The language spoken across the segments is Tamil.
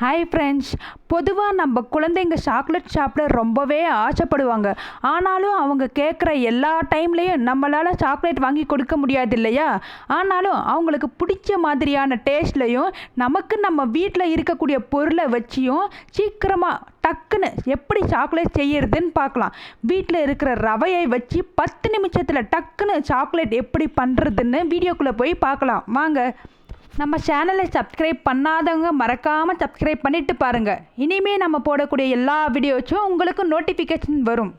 ஹாய் ஃப்ரெண்ட்ஸ் பொதுவாக நம்ம குழந்தைங்க சாக்லேட் சாப்பிட ரொம்பவே ஆசைப்படுவாங்க. ஆனாலும் அவங்க கேட்குற எல்லா டைம்லேயும் நம்மளால் சாக்லேட் வாங்கி கொடுக்க முடியாது இல்லையா? ஆனாலும் அவங்களுக்கு பிடிச்ச மாதிரியான டேஸ்ட்லையும் நமக்கு நம்ம வீட்டில் இருக்கக்கூடிய பொருளை வச்சியும் சீக்கிரமாக டக்குன்னு எப்படி சாக்லேட் செய்யறதுன்னு பார்க்கலாம். வீட்டில் இருக்கிற ரவையை வச்சு பத்து நிமிஷத்தில் டக்குன்னு சாக்லேட் எப்படி பண்ணுறதுன்னு வீடியோக்குள்ளே போய் பார்க்கலாம். வாங்க. நம்ம சேனலை சப்ஸ்கிரைப் பண்ணாதவங்க மறக்காமல் சப்ஸ்கிரைப் பண்ணிட்டு பாருங்கள் இனிமே நம்ம போடக்கூடிய எல்லா வீடியோஸும் உங்களுக்கு நோட்டிஃபிகேஷன் வரும்.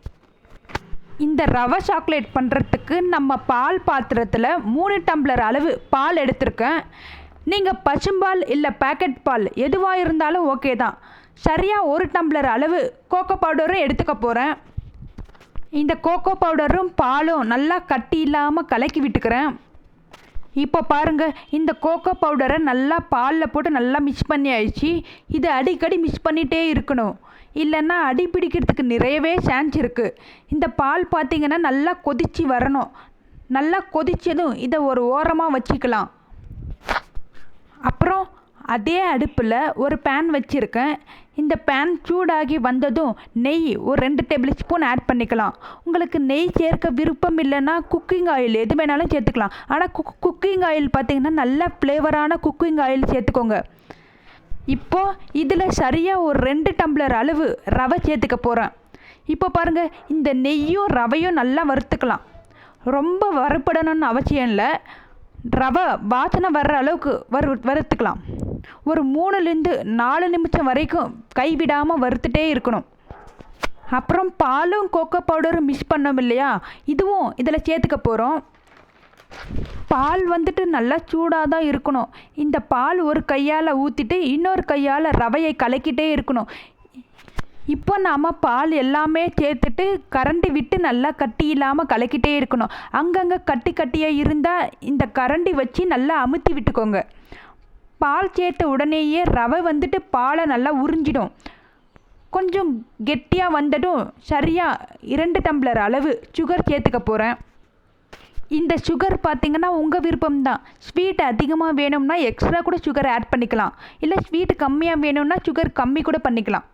இந்த ரவை சாக்லேட் பண்ணுறதுக்கு நம்ம பால் பாத்திரத்தில் மூணு டம்ளர் அளவு பால் எடுத்திருக்கேன். நீங்கள் பசும்பால் இல்லை பேக்கெட் பால் எதுவாக இருந்தாலும் ஓகே தான். சரியாக ஒரு டம்ளர் அளவு கோகோ பவுடரும் எடுத்துக்க போகிறேன் இந்த கோகோ பவுடரும் பாலும் நல்லா கட்டி இல்லாமல் கலக்கி விட்டுக்கிறேன். இப்போ பாருங்க இந்த கோகோ பவுடரை நல்லா பாலில் போட்டு நல்லா மிக்ஸ் பண்ணி ஆயிடுச்சு. இது அடிக்கடி மிக்ஸ் பண்ணிகிட்டே இருக்கணும். இல்லைன்னா அடி பிடிக்கிறதுக்கு நிறையவே சான்ஸ் இருக்குது இந்த பால் பார்த்தீங்கன்னா நல்லா கொதிச்சு வரணும். நல்லா கொதிச்சதும் இதை ஒரு ஓரமாக வச்சுக்கலாம். அப்புறம் அதே அடுப்பில் ஒரு பேன் வச்சுருக்கேன். இந்த பேன் சூடாகி வந்ததும் நெய் ஒரு ரெண்டு டேபிள் ஸ்பூன் ஆட் பண்ணிக்கலாம். உங்களுக்கு நெய் சேர்க்க விருப்பம் இல்லைன்னா குக்கிங் ஆயில் எது வேணாலும் சேர்த்துக்கலாம். ஆனால் குக் குக்கிங் ஆயில் பார்த்தீங்கன்னா நல்ல ஃப்ளேவரான குக்கிங் ஆயில் சேர்த்துக்கோங்க. இப்போது இதில் சரியாக ஒரு ரெண்டு டம்ளர் அளவு ரவை சேர்த்துக்க போகிறேன் இப்போ பாருங்கள் இந்த நெய்யும் ரவையும் நல்லா வறுத்துக்கலாம். ரொம்ப வறுப்படணும்னு அவசியம் இல்லை. ரவை வாசனை வர்ற அளவுக்கு வறு வறுத்துக்கலாம். ஒரு மூணுலேருந்து நாலு நிமிஷம் வரைக்கும் கைவிடாமல் வறுத்துட்டே இருக்கணும். அப்புறம் பாலும் கோகோ பவுடரும் மிக்ஸ் பண்ணோம் இல்லையா? இதுவும் இதில் சேர்த்துக்க போகிறோம் பால் வந்துட்டு நல்லா சூடாக தான் இருக்கணும். இந்த பால் ஒரு கையால் ஊற்றிட்டு இன்னொரு கையால் ரவையை கலக்கிட்டே இருக்கணும். இப்போ நாம் பால் எல்லாமே சேர்த்துட்டு கரண்டி விட்டு நல்லா கட்டி இல்லாமல் கலக்கிட்டே இருக்கணும். அங்கங்கே கட்டி கட்டியாக இருந்தால் இந்த கரண்டி வச்சு நல்லா அமுத்தி விட்டுக்கோங்க. பால் சேர்த்த உடனேயே ரவை வந்துட்டு பாலை நல்லா உறிஞ்சிடும். கொஞ்சம் கெட்டியாக வந்ததும் சரியாக இரண்டு டம்ளர் அளவு சுகர் சேர்த்துக்க போகிறேன் இந்த சுகர் பார்த்திங்கன்னா உங்கள் விருப்பம் தான் ஸ்வீட் அதிகமாக வேணும்னா எக்ஸ்ட்ரா கூட சுகர் ஆட் பண்ணிக்கலாம். இல்லை ஸ்வீட் கம்மியாக வேணும்னா சுகர் கம்மி கூட பண்ணிக்கலாம்.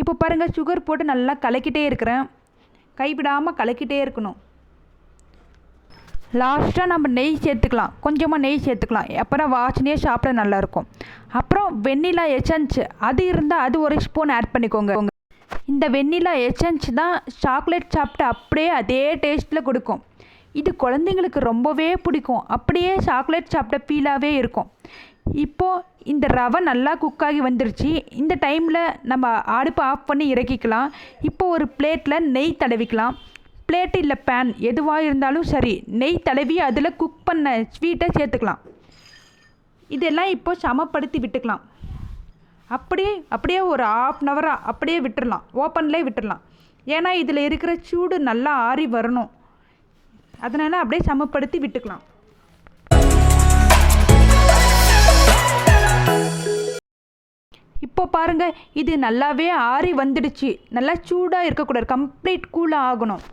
இப்போ பாருங்கள் சுகர் போட்டு நல்லா கலக்கிட்டே இருக்கிறேன். கைவிடாமல் கலக்கிட்டே இருக்கணும். லாஸ்ட்டாக நம்ம நெய் சேர்த்துக்கலாம். கொஞ்சமாக நெய் சேர்த்துக்கலாம். அப்புறம் வாசனையே சாப்பிட நல்லாயிருக்கும் அப்புறம் வெண்ணிலா எசன்ஸ் அது இருந்தால் அது ஒரு ஸ்பூன் ஆட் பண்ணிக்கோங்க. இந்த வெண்ணிலா எசன்ஸ் தான் சாக்லேட் சாப்பிட்டு அப்படியே அதே டேஸ்ட்டில் கொடுக்கும். இது குழந்தைங்களுக்கு ரொம்பவே பிடிக்கும். அப்படியே சாக்லேட் சாப்பிட்ட ஃபீலாகவே இருக்கும். இப்போது இந்த ரவை நல்லா குக்காகி வந்துருச்சு. இந்த டைமில் நம்ம அடுப்பை ஆஃப் பண்ணி இறக்கிக்கலாம். இப்போ ஒரு பிளேட்டில் நெய் தடவிக்கலாம். பிளேட் இல்லை பேன் எதுவாக இருந்தாலும் சரி நெய் தடவி அதில் குக் பண்ண ஸ்வீட்டை சேர்த்துக்கலாம். இதெல்லாம் இப்போ சமப்படுத்தி விட்டுக்கலாம். அப்படியே அப்படியே ஒரு ஆஃப் அன் ஹவராக அப்படியே விட்டுடலாம் ஓப்பன்லேயே விட்டுடலாம் ஏன்னா இதில் இருக்கிற சூடு நல்லா ஆறி வரணும். அதனால் அப்படியே சமப்படுத்தி விட்டுக்கலாம். இப்போ பாருங்க இது நல்லாவே ஆறி வந்துடுச்சு. நல்லா சூடாக இருக்கக்கூடாது. கம்ப்ளீட் கூலாக ஆகணும்.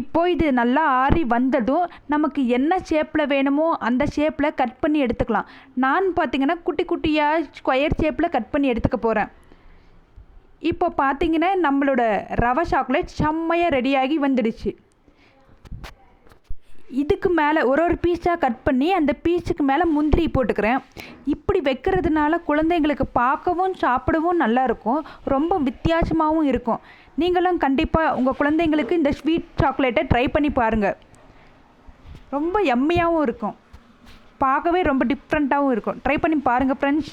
இப்போ இது நல்லா ஆறி வந்ததும் நமக்கு என்ன ஷேப்பில் வேணுமோ அந்த ஷேப்பில் கட் பண்ணி எடுத்துக்கலாம். நான் பார்த்தீங்கன்னா குட்டி குட்டியாக ஸ்கொயர் ஷேப்பில் கட் பண்ணி எடுத்துக்க போகிறேன் இப்போ பார்த்திங்கன்னா நம்மளோட ரவை சாக்லேட் செம்மையாக ரெடியாகி வந்துடுச்சு. இதுக்கு மேலே ஒரு ஒரு பீஸாக கட் பண்ணி அந்த பீஸுக்கு மேலே முந்திரி போட்டுக்கிறேன். இப்படி வைக்கிறதுனால குழந்தைங்களுக்கு பார்க்கவும் சாப்பிடவும் நல்லா இருக்கும். ரொம்ப வித்தியாசமாகவும் இருக்கும். நீங்களும் கண்டிப்பாக உங்கள் குழந்தைங்களுக்கு இந்த ஸ்வீட் சாக்லேட்டை ட்ரை பண்ணி பாருங்கள் ரொம்ப எம்மியாகவும் இருக்கும். பார்க்கவே ரொம்ப டிஃப்ரெண்ட்டாகவும் இருக்கும். ட்ரை பண்ணி பாருங்கள் ஃப்ரெண்ட்ஸ்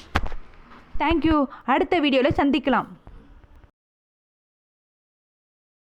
தேங்க்யூ அடுத்த வீடியோவில் சந்திக்கலாம்.